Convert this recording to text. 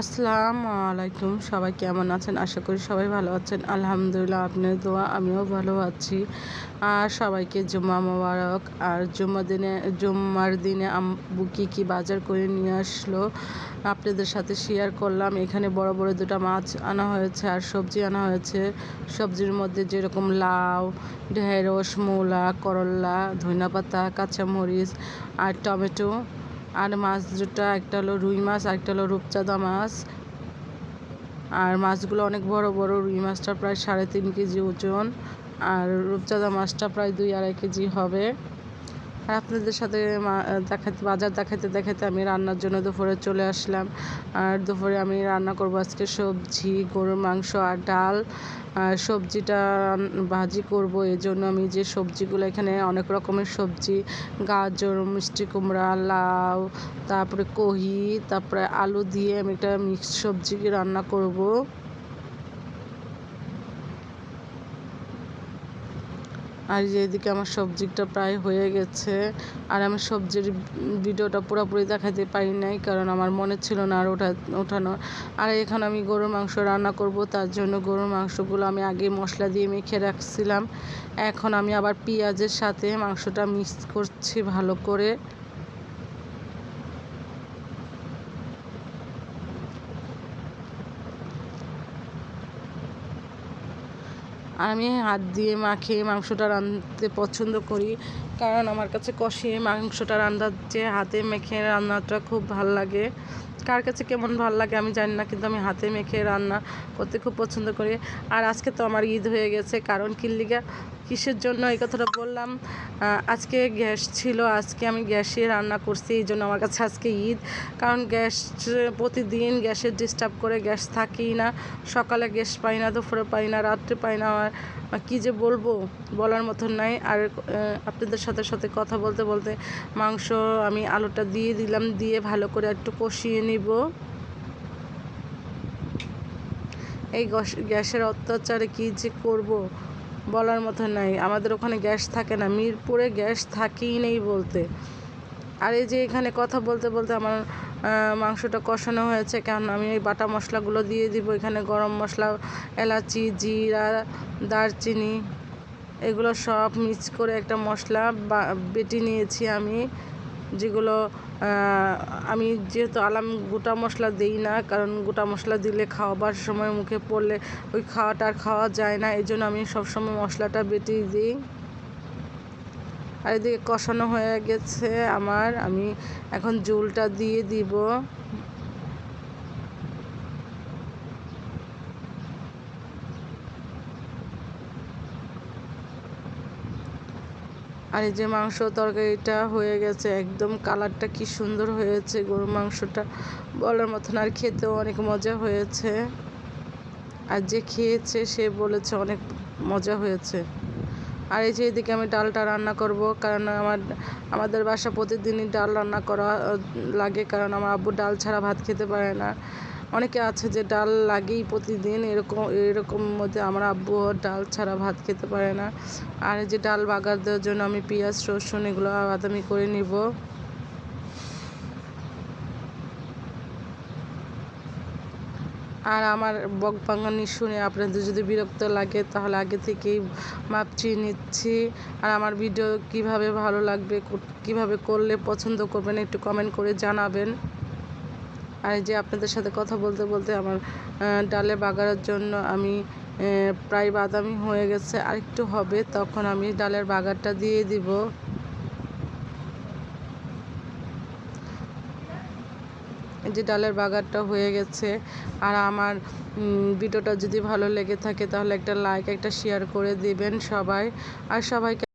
আসসালামু আলাইকুম। সবাই কেমন আছেন? আশা করি সবাই ভালো আছেন। আলহামদুলিল্লাহ আপনার দোয়া, আমিও ভালো আছি। আর সবাইকে জুম্মা মোবারক। আর জুম্মা দিনে, জুম্মার দিনে আম্বু কী কী বাজার করে নিয়ে আসলো আপনাদের সাথে শেয়ার করলাম। এখানে বড় বড় দুটো মাছ আনা হয়েছে আর সবজি আনা হয়েছে। সবজির মধ্যে যেরকম লাউ, ঢেঁড়স, মূলা করল্লা ধনেপাতা কাঁচামরিচ আর টমেটো আর মাছ দুটো, একটা হলো রুই মাছ আর একটা হলো রূপচাঁদা মাছ। আর মাছগুলো অনেক বড় বড় রুই মাছটা প্রায় সাড়ে তিন কেজি ওজন। আর রূপচাঁদা মাছটা প্রায় দুই আড়াই কেজি হবে। আর আপনাদের সাথে দেখাতে, বাজার দেখাতে দেখাতে আমি রান্নার জন্য দুপুরে চলে আসলাম। আর দুপুরে আমি রান্না করব আজকে সবজি, গরুর মাংস আর ডাল। সবজিটা ভাজি করব এই জন্য আমি যে সবজিগুলো এখানে অনেক রকমের সবজি, গাজর, মিষ্টি কুমড়া, লাউ, তারপরে কহি, তারপরে আলু দিয়ে আমি একটা মিক্সড সবজি রান্না করব। আর এদিকে আমার সবজিটা প্রায় হয়ে গেছে, আর আমি সবজির ভিডিওটা পুরোপুরি দেখাতে পারি নাই, কারণ আমার মনে ছিল না আর ওঠা ওঠানোর আর এখানে আমি গরুর মাংস রান্না করব, তার জন্য গরুর মাংসগুলো আমি আগে মশলা দিয়ে মেখে রাখছিলাম। এখন আমি আবার পেঁয়াজের সাথে মাংসটা মিক্স করছি ভালো করে। আমি হাত দিয়ে মাখিয়ে মাংসটা রাঁধতে পছন্দ করি। কারণ আমার কাছে কষিয়ে মাংসটা রান্নার চেয়ে হাতে মেখে রান্নাটা খুব ভালো লাগে। কার কাছে কেমন ভালো লাগে আমি জানি না, কিন্তু আমি হাতে মেখে রান্না করতে খুব পছন্দ করি। আর আজকে তো আমার ঈদ হয়ে গেছে, কারণ কিল্লিগা, কিসের জন্য এই কথাটা বললাম? আজকে গ্যাস ছিল, আজকে আমি গ্যাসে রান্না করছি, এই জন্য আমার কাছে আজকে ঈদ। কারণ গ্যাস, প্রতিদিন গ্যাসের ডিস্টার্ব করে গ্যাস থাকেই না। সকালে গ্যাস পাই না, দুপুরে পাই না, রাত্রে পাই না কী যে বলব বলার মতন নাই। আর আপনাদের সাথে সাথে কথা বলতে বলতে মাংস আমি আলুটা দিয়ে দিলাম, দিয়ে ভালো করে একটু কষিয়ে নিব। এই গ্যাসের অত্যাচারে কী যে করব বলার মতো নাই। আমাদের ওখানে গ্যাস থাকে না, মিরপুরে গ্যাস থাকেই নেই বলতে। আর এই যে এখানে কথা বলতে বলতে আমার মাংসটা কষানো হয়েছে কেন আমি এই বাটা মশলাগুলো দিয়ে দিব। এখানে গরম মশলা, এলাচি, জিরা, দারচিনি, এগুলো সব মিক্স করে একটা মশলা বেটে নিয়েছি আমি, যেগুলো আমি যেহেতু আলাম গোটা মশলা দিই না, কারণ গোটা মশলা দিলে খাওয়াবার সময় মুখে পড়লে ওই খাওয়াটা আর খাওয়া যায় না, এই জন্য আমি সবসময় মশলাটা বেটেই দিই। আর এদিকে কষানো হয়ে গেছে আমার। আমি এখন জুলটা দিয়ে দিব। আর এই যে মাংস তরকারিটা হয়ে গেছে, একদম কালারটা কি সুন্দর হয়েছে গরুর মাংসটা। বলার মতন আর খেতেও অনেক মজা হয়েছে। আর যে খেয়েছে সে বলেছে অনেক মজা হয়েছে। আর এই যে এদিকে আমি ডালটা রান্না করব, কারণ আমার, আমাদের বাসা প্রতিদিনই ডাল রান্না করা লাগে, কারণ আমার আব্বু ডাল ছাড়া ভাত খেতে পারে না। অনেকে আছে যে ডাল লাগেই প্রতিদিন, এরকম এরকম মধ্যে আমার আব্বু ডাল ছাড়া ভাত খেতে পারে না। আর এই যে ডাল বাগার দেওয়ার জন্য আমি পেঁয়াজ, রসুন এগুলো আদামি করে নিব। আর আমার বক বাঙানি শুনে আপনাদের যদি বিরক্ত লাগে, তাহলে আগে থেকেই মাপছি নিচ্ছি। আর আমার ভিডিও কীভাবে ভালো লাগবে কীভাবে করলে পছন্দ করবেন, একটু কমেন্ট করে জানাবেন। আর যে আপনাদের সাথে কথা বলতে বলতে আমার ডালে বাগারের জন্য আমি প্রায় বাদামি হয়ে গেছে। আর একটু হবে, তখন আমি ডালের বাগারটা দিয়ে দিব। যে ডালের বাগারটা হয়ে গেছে। আর আমার ভিডিওটা যদি ভালো লেগে থাকে তাহলে একটা লাইক একটা শেয়ার করে দেবেন সবাই। আর সবাইকে